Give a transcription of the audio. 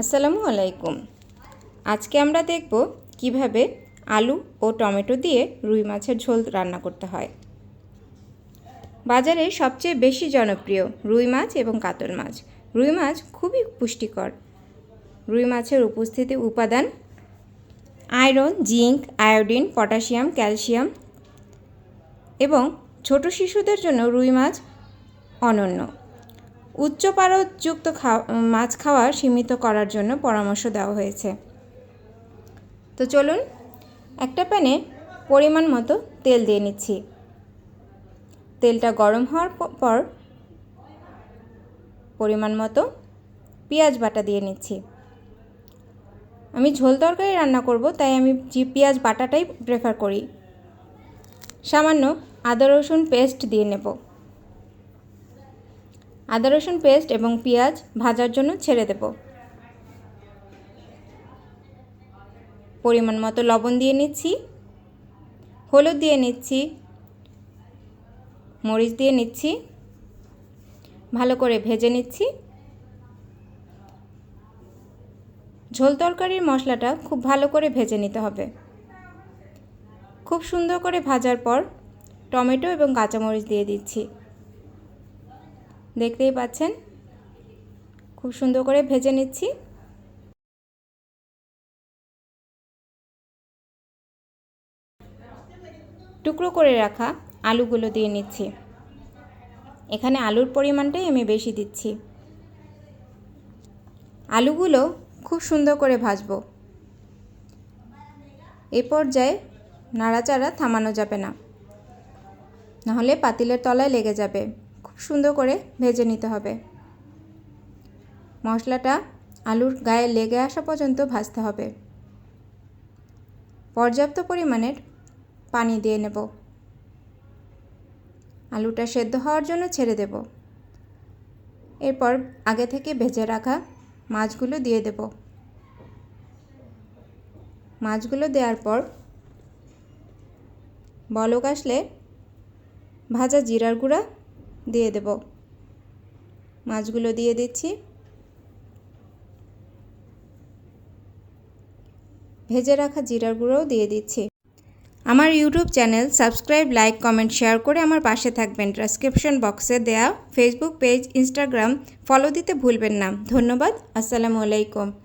আসসালামু আলাইকুম। আজকে আমরা দেখব কীভাবে আলু ও টমেটো দিয়ে রুই মাছের ঝোল রান্না করতে হয়। বাজারে সবচেয়ে বেশি জনপ্রিয় রুই মাছ এবং কাতল মাছ। রুই মাছ খুবই পুষ্টিকর। রুই মাছের উপস্থিতি উপাদান iron, zinc, iodine, potassium, calcium এবং ছোট শিশুদের জন্য রুই মাছ অনন্য। উচ্চ পারদযুক্ত মাছ খাওয়া সীমিত করার জন্য পরামর্শ দেওয়া হয়েছে। তো চলুন, একটা প্যানে পরিমাণ মতো তেল দিয়ে নিচ্ছি। তেলটা গরম হওয়ার পর পরিমাণ মতো পেঁয়াজ বাটা দিয়ে নিচ্ছি। আমি ঝোল তরকারি রান্না করব, তাই আমি পেঁয়াজ বাটাটাই প্রেফার করি। সামান্য আদা রসুন পেস্ট দিয়ে নেব। আদা, রসুন পেস্ট এবং পেঁয়াজ ভাজার জন্য ছেড়ে দেব। পরিমাণ মতো লবণ দিয়ে নিচ্ছি, হলুদ দিয়ে নিচ্ছি, মরিচ দিয়ে নিচ্ছি, ভালো করে ভেজে নিচ্ছি। ঝোল তরকারির মশলাটা খুব ভালো করে ভেজে নিতে হবে। খুব সুন্দর করে ভাজার পর টমেটো এবং কাঁচামরিচ দিয়ে দিচ্ছি। দেখতেই পাচ্ছেন? খুব সুন্দর করে ভেজে নিচ্ছি। টুকরো করে রাখা আলুগুলো দিয়ে নিচ্ছি। এখানে আলুর পরিমাণটাই আমি বেশি দিচ্ছি। আলুগুলো খুব সুন্দর করে ভাজবো। এ পর্যায়ে নাড়াচাড়া থামানো যাবে না। নাহলে পাতিলের তলায় লেগে যাবে। সুন্দর করে ভেজে নিতে হবে। মশলাটা আলুর গায়ে লেগে আসা পর্যন্ত ভাজতে হবে। পর্যাপ্ত পরিমাণের পানি দিয়ে নেব। আলুটা সেদ্ধ হওয়ার জন্য ছেড়ে দেব। এরপর আগে থেকে ভেজে রাখা মাছগুলো দিয়ে দেব। মাছগুলো দেওয়ার পর বলক আসলে ভাজা জিরার গুঁড়া দিয়ে দেব। মাছগুলো দিয়ে দিচ্ছি। ভেজে রাখা জিরার গুঁড়োও দিয়ে দিচ্ছি। আমার YouTube channel subscribe, like, comment, share করে আমার পাশে থাকবেন। ডেসক্রিপশন বক্সে দেয়া ফেসবুক পেজ, ইনস্টাগ্রাম, ফলো দিতে ভুলবেন না। ধন্যবাদ। আসসালামু আলাইকুম।